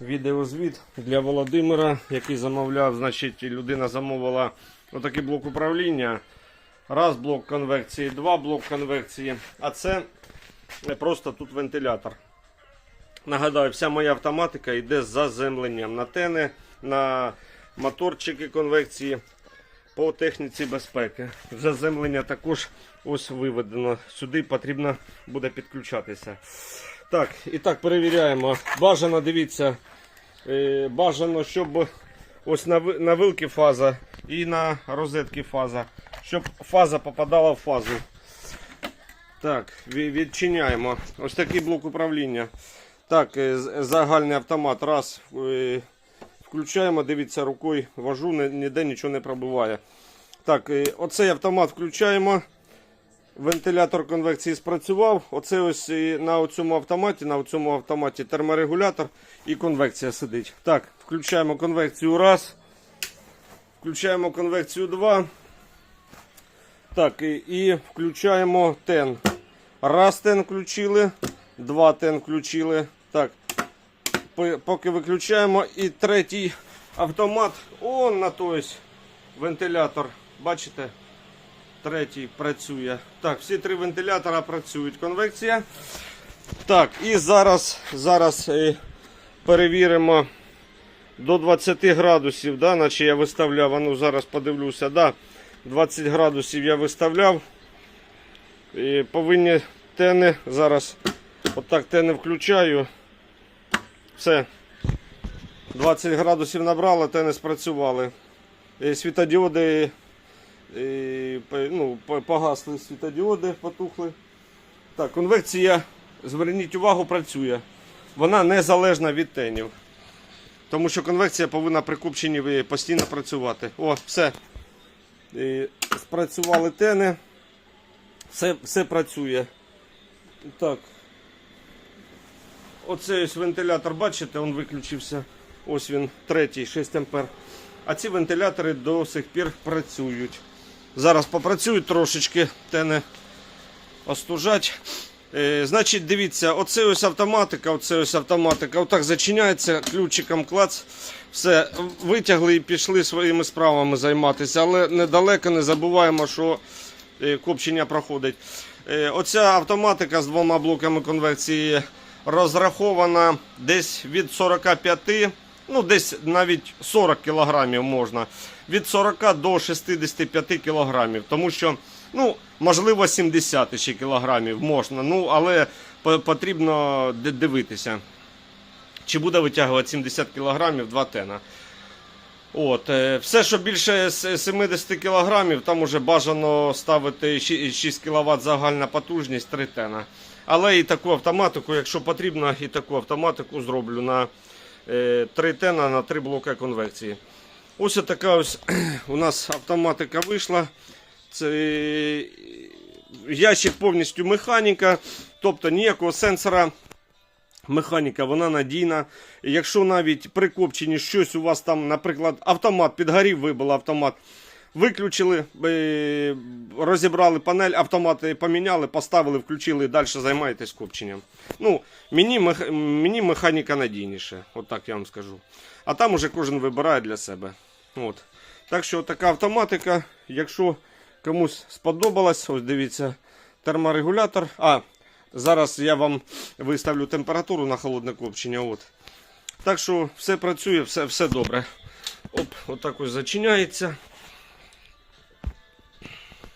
відеозвіт для Володимира, який замовляв. Значить, людина замовила отакий блок управління. Раз блок конвекції, два блок конвекції. А це просто тут вентилятор. Нагадаю, вся моя автоматика йде з заземленням на тени, на моторчики конвекції по техніці безпеки. Заземлення також ось виведено. Сюди потрібно буде підключатися. Так, і так перевіряємо. Бажано, дивіться, е, бажано, щоб ось на, вилки фаза і на розетки фаза, щоб фаза попадала в фазу. Так, відчиняємо. Ось такий блок управління. Так, е, загальний автомат. Раз. е, Включаємо, дивіться, рукою вожу, ніде нічого не пробиває. Так, оцей автомат включаємо. Вентилятор конвекції спрацював. Оце ось на цьому автоматі, на цьому автоматі терморегулятор і конвекція сидить. Так, включаємо конвекцію раз. Включаємо конвекцію 2. Так, і, і включаємо тен. Раз тен включили, два тен включили. Так, поки виключаємо. І третій автомат. Он на той вентилятор. Бачите? Третій працює. Так, всі три вентилятора працюють. Конвекція. Так, і зараз, зараз е, перевіримо до 20 градусів, да, наче я виставляв. А ну зараз подивлюся. Да, 20 градусів я виставляв. І повинні тени. Зараз отак тени включаю. Все. 20 градусів набрало, тени спрацювали. Е, Світодіоди по- ну, погасли світодіоди, потухли. Так, конвекція, зверніть увагу, працює. Вона незалежна від тенів. Тому що конвекція повинна при купченні постійно працювати. О, все. Е, Спрацювали тени. Все, все працює. Так. Оцей ось вентилятор, бачите, він виключився. Ось він, третій, 6 ампер. А ці вентилятори до сих пір працюють. Зараз попрацюють трошечки, тени остужать. Е, значить, дивіться, оце ось автоматика, оце ось автоматика. Отак зачиняється, ключиком клац. Все, витягли і пішли своїми справами займатися. Але недалеко не забуваємо, що е, копчення проходить. Е, Оця автоматика з двома блоками конвекції розрахована десь від 45, ну десь навіть 40 кілограмів можна. Від 40 до 65 кілограмів. Тому що, ну, можливо, 70 ще кілограмів можна. Ну, але потрібно дивитися. Чи буде витягувати 70 кілограмів 2 тена. От, е, все, що більше с- 70 кг, там уже бажано ставити 6 кВт загальна потужність 3 тена. Але і таку автоматику, якщо потрібно, і таку автоматику зроблю на 3 тена на 3 блоки конвекції. Ось така ось у нас автоматика вийшла. Це е, ящик повністю механіка, тобто ніякого сенсора Механіка, вона надійна. Якщо навіть при копченні щось у вас там, наприклад, автомат підгорів, вибило автомат, виключили, е, розібрали панель, автомати поміняли, поставили, включили і далі займаєтесь копченням. Ну, мені, мех- мені механіка надійніше, от так я вам скажу. А там уже кожен вибирає для себе. От. Так що така автоматика, якщо комусь сподобалась, ось дивіться, терморегулятор. А, Зараз я вам виставлю температуру на холодне копчення. От. Так що все працює, все, все добре. Оп, отак ось зачиняється.